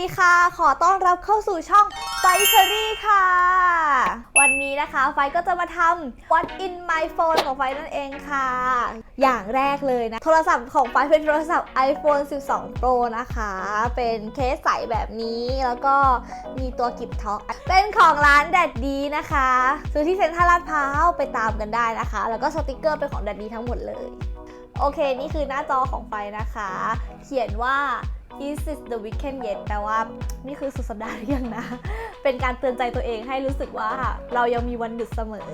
ดีค่ะ ขอต้อนรับเข้าสู่ช่องไฟเ e อรี่ค่ะ วันนี้นะคะไฟก็จะมาทำ What in my phone ของไฟนั่นเองค่ะ อย่างแรกเลยนะ โทรศัพท์ของไฟเป็นโทรศัพท์ iPhone 12 Pro นะคะ เป็นเคสใสแบบนี้แล้วก็มีตัวกิบท็อกเป็นของร้านแดดดีนะคะ ซื้อที่เซ็นทรัลลาดพร้าวไปตามกันได้นะคะ แล้วก็สติกเกอร์เป็นของแดดดีทั้งหมดเลย โอเค นี่คือหน้าจอของไฟนะคะ เขียนว่า This is the weekend yet แปลว่านี่คือสุดสัปดาห์หรือยังนะ เป็นการเตือนใจตัวเองให้รู้สึกว่าเรายังมีวันหยุดเสมอ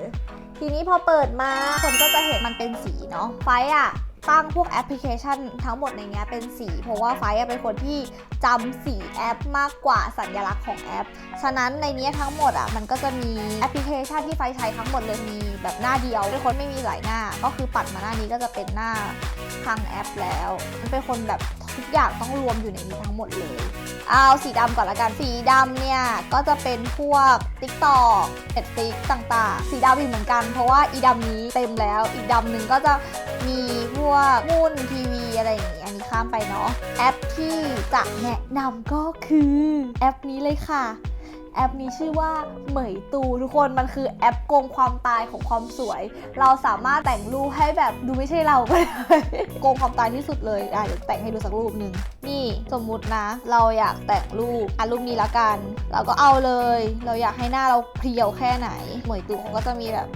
ทีนี้พอเปิดมาคนก็จะเห็นมันเป็นสีเนาะ ไฟอะตั้งพวกแอปพลิเคชันทั้งหมดในเนี้ยเป็นสี เพราะว่าไฟเป็นคนที่จำสีแอปมากกว่าสัญลักษณ์ของแอป ฉะนั้นในเนี้ยทั้งหมดอะมันก็จะมีแอปพลิเคชันที่ไฟใช้ทั้งหมดเลยมีแบบหน้าเดียวเป็นคนไม่มีหลายหน้า ก็คือปัดมาหน้านี้ก็จะเป็นหน้าทางแอปแล้ว มันเป็นคนแบบ ทุกอย่างต้องรวมอยู่ในนี้ทั้งหมดเลย เอาสีดำก่อนละกัน สีดำเนี่ย ก็จะเป็นพวก TikTok Netflix ต่างๆ สีดำอีกเหมือนกัน เพราะว่าอีดำนี้เต็มแล้ว อีกดำหนึ่งก็จะมีพวกมุ่นทีวีอะไรอย่างงี้ อันนี้ข้ามไปเนาะ แอปที่จะแนะนำก็คือ แอปนี้เลยค่ะ แอปนี้ชื่อว่าเหมยตู ทุกคนมันคือแอปโกงความตายของความสวย เราสามารถแต่งรูปให้แบบดูไม่ใช่เราก็ได้โกงความตายที่สุดเลยอะเดี๋ยวแต่งให้ดูสักรูปหนึ่งนี่สมมุตินะ เราอยากแต่งรูปอะรูปนี้ละกัน เราก็เอาเลย เราอยากให้หน้าเราเพรียวแค่ไหน เหมยตูเขาก็จะมีแบบ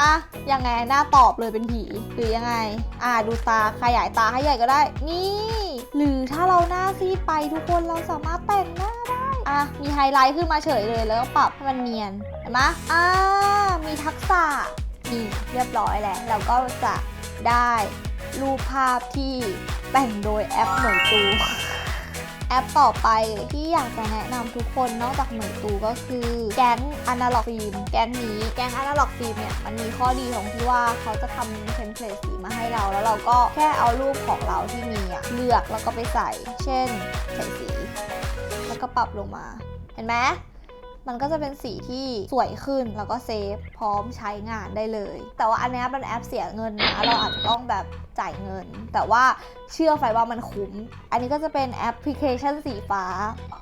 อะยังไงหน้าตอบเลยเป็นผีหรือยังไง อะดูตาขยายตาให้ใหญ่ก็ได้ นี่ หรือถ้าเราหน้าซีดไปทุกคนเราสามารถแต่งหน้าได้ อะมีไฮไลท์ขึ้นมาเฉยเลยแล้วก็ปรับให้มันเนียนเห็นไหมอ่ามีทักษะนี่เรียบร้อยแล้วเราก็จะได้รูปภาพที่แต่งโดยแอปเหมยตูแอปต่อไปที่อยากจะแนะนำทุกคนนอกจากเหมยตูก็คือแก๊งอนาล็อกฟิล์มแก๊งนี้แก๊งอนาล็อกฟิล์มเนี่ยมันมีข้อดีของที่ว่าเขาจะทำเทมเพลตสีมาให้เรา แล้วเราก็แค่เอารูปของเราที่มีอะเลือกแล้วก็ไปใส่ เช่น ใส่สี แล้วก็ปรับลงมา เห็นไหมมันก็จะเป็นสีที่สวยขึ้นแล้วก็เซฟพร้อมใช้งานได้เลย แต่ว่าอันนี้เป็นแอปเสียเงินนะเราอาจจะต้องแบบจ่ายเงิน แต่ว่าเชื่อไฟว่ามันคุ้ม อันนี้ก็จะเป็นแอปพลิเคชันสีฟ้า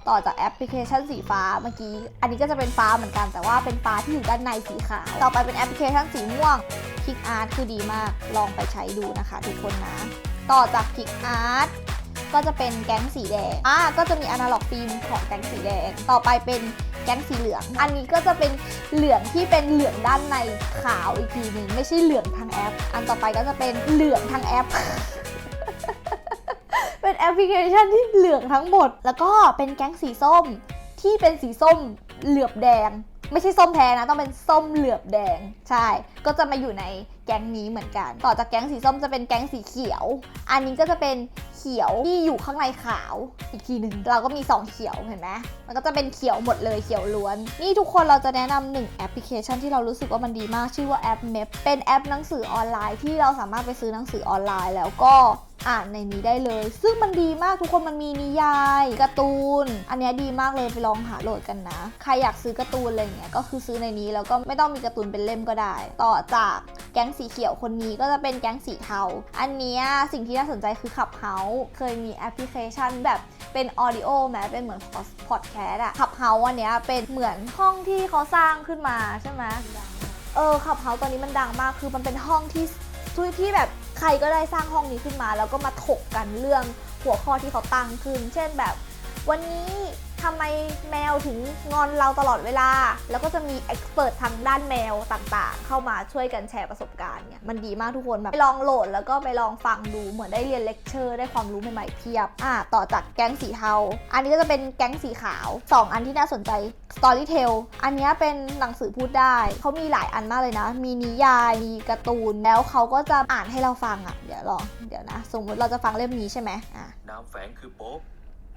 ต่อจากแอปพลิเคชันสีฟ้าเมื่อกี้ อันนี้ก็จะเป็นฟ้าเหมือนกัน แต่ว่าเป็นฟ้าที่อยู่ด้านในสีขาว ต่อไปเป็นแอปพลิเคชันสีม่วงพิกอาร์ตคือดีมากลองไปใช้ดูนะคะทุกคนนะ ต่อจากพิกอาร์ต ก็จะเป็นแก๊งสีแดงอ่าก็จะมีอนาล็อกฟิล์มของแก๊งสีแดง ต่อไปเป็นแก๊งสีเหลือง อันนี้ก็จะเป็นเหลืองที่เป็นเหลืองด้านในขาวอีกทีหนึ่งไม่ใช่เหลืองทางแอป อันต่อไปก็จะเป็นเหลืองทางแอปเป็นแอปพลิเคชันที่เหลืองทั้งหมด แล้วก็เป็นแก๊งสีส้มที่เป็นสีส้มเหลือบแดง ไม่ใช่ส้มแท้นะ ต้องเป็นส้มเหลือบแดง ใช่ ก็จะมาอยู่ในแก๊งนี้เหมือนกัน ต่อจากแก๊งสีส้มจะเป็นแก๊งสีเขียว อันนี้ก็จะเป็นเขียวที่อยู่ข้างในขาวอีกทีหนึ่งเราก็มี 2 เขียวเห็นไหมมันก็จะเป็นเขียวหมดเลยเขียวล้วน นี่ทุกคนเราจะแนะนำหนึ่งแอปพลิเคชันที่เรารู้สึกว่ามันดีมากชื่อว่าแอป MEP เป็นแอปหนังสือออนไลน์ที่เราสามารถไปซื้อหนังสือออนไลน์ แล้วก็ อ่านในนี้ได้เลย ซึ่งมันดีมากทุกคนมันมีนิยายการ์ตูน อันเนี้ยดีมากเลยไปลองหาโหลดกันนะ ใครอยากซื้อการ์ตูนอะไรเงี้ยก็คือซื้อในนี้แล้วก็ไม่ต้องมีการ์ตูนเป็นเล่มก็ได้ ต่อจากแก๊งสีเขียวคนนี้ก็จะเป็นแก๊งสีเทา อันเนี้ยสิ่งที่น่าสนใจคือขับเฮาเคยมีแอปพลิเคชันแบบเป็นออดิโอแม้เป็นเหมือนพอดแคสต์อะขับเฮาอันเนี้ยเป็นเหมือนห้องที่เขาสร้างขึ้นมาใช่ไหมเออขับเฮาตอนนี้มันดังมากคือมันเป็นห้องที่ ทุกที่แบบใครก็ได้สร้างห้องนี้ขึ้นมา แล้วก็มาถกกันเรื่องหัวข้อที่เขาตั้งขึ้น เช่นแบบ วันนี้ ทำไมแมวถึงงอนเราตลอดเวลา แล้วก็จะมีเอ็กซ์เพรสทางด้านแมวต่างๆ เข้ามาช่วยกันแชร์ประสบการณ์เนี่ยมันดีมากทุกคนแบบไปลองโหลดแล้วก็ไปลองฟังดูเหมือนได้เรียนเลคเชอร์ได้ความรู้ใหม่ๆเพียบอ่าต่อจากแก๊งสีเทา อันนี้ก็จะเป็นแก๊งสีขาว 2 อันที่น่าสนใจ Storytel อันนี้เป็นหนังสือพูดได้เขามีหลายอันมากเลยนะ มีนิยายมีการ์ตูนแล้วเขาก็จะอ่านให้เราฟังอะเดี๋ยวลองเดี๋ยวนะ สมมติเราจะฟังเล่มนี้ใช่ไหมอะน้ำแฝงคือโป๊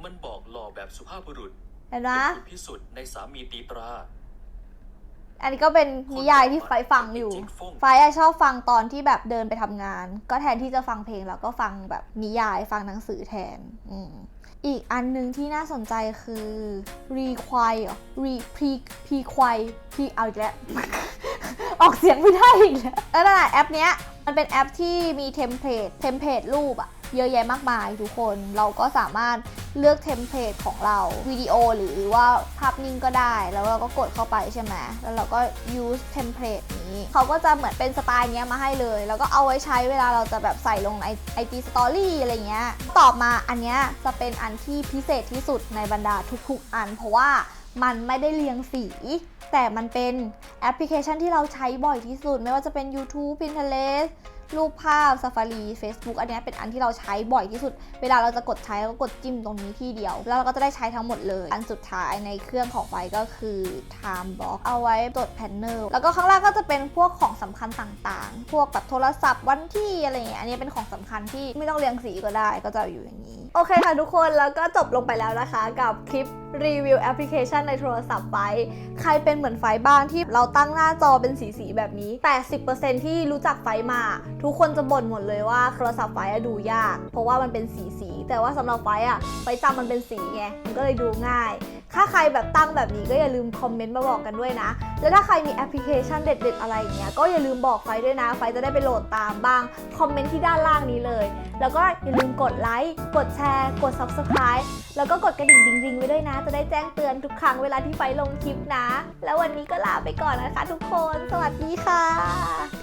มันบอกหล่อแบบสุภาพบุรุษเห็นไหมเป็นจุดพิสุทธิ์ในสามีตีตรา อันนี้ก็เป็นนิยายที่ไฟฟังอยู่ ไฟอะชอบฟังตอนที่แบบเดินไปทำงาน ก็แทนที่จะฟังเพลงแล้วก็ฟังแบบนิยายฟังหนังสือแทนอืมอีกอันหนึงที่น่าสนใจคือ require เหรอ re pre prequire pre เอาอีกแล้ว ออกเสียงไม่ได้อีกแล้วแล้วนั่นแหละแอปเนี้ยมันเป็นแอปที่มีเทมเพลต เทมเพลตรูปอะ เยอะแยะมากมายทุกคนเราก็สามารถเลือกเทมเพลตของเราวิดีโอหรือว่าภาพนิ่งก็ได้ แล้วเราก็กดเข้าไปใช่ไหมแล้วเราก็ use template นี้เขาก็จะเหมือนเป็นสไตล์เนี้ยมาให้เลย แล้วก็เอาไว้ใช้เวลาเราจะแบบใส่ลงใน IG Story อะไรเงี้ยตอบมาอันเนี้ยจะเป็นอันที่พิเศษที่สุดในบรรดาทุกๆอัน เพราะว่า มันไม่ได้เรียงสี แต่มันเป็นแอปพลิเคชันที่เราใช้บ่อยที่สุด ไม่ว่าจะเป็น YouTube Pinterest รูปภาพ Safari Facebook อันนี้เป็นอันที่เราใช้บ่อยที่สุด เวลาเราจะกดใช้เราก็กดจิ้มตรงนี้ที่เดียว แล้วเราก็จะได้ใช้ทั้งหมดเลย อันสุดท้ายในเครื่องของไฟก็คือ Time Box เอาไว้จดแพนเนลแล้วก็ข้างล่างก็จะเป็นพวกของสำคัญต่างๆ พวกแบบโทรศัพท์วันที่อะไรอย่างเงี้ย อันนี้เป็นของสำคัญที่ไม่ต้องเรียงสีก็ได้ ก็จะอยู่อย่างนี้ โอเคค่ะทุกคนแล้วก็จบลงไปแล้วนะคะ กับคลิปรีวิวแอปพลิเคชันในโทรศัพท์ไฟใครเป็นเหมือนไฟบ้างที่เราตั้งหน้าจอเป็นสีสีแบบนี้ แต่ 10%ที่รู้จักไฟมา ทุกคนจะบ่นหมดเลยว่าโทรศัพท์ไฟอะดูยาก เพราะว่ามันเป็นสีสี แต่ว่าสำหรับไฟอะไฟจำมันเป็นสีไงมันก็เลยดูง่าย ถ้าใครแบบตั้งแบบนี้ก็อย่าลืมคอมเมนต์มาบอกกันด้วยนะ แล้วถ้าใครมีแอปพลิเคชันเด็ด ๆ อะไรอย่างเงี้ย ก็อย่าลืมบอกไฟด้วยนะ ไฟจะได้ไปโหลดตามบ้าง คอมเมนต์ที่ด้านล่างนี้เลย แล้วก็อย่าลืมกดไลค์ กดแชร์ กด Subscribe แล้วก็กดกระดิ่งดิงๆไว้ด้วยนะ จะได้แจ้งเตือนทุกครั้งเวลาที่ไฟลงคลิปนะ แล้ววันนี้ก็ลาไปก่อนนะคะ ทุกคน สวัสดีค่ะ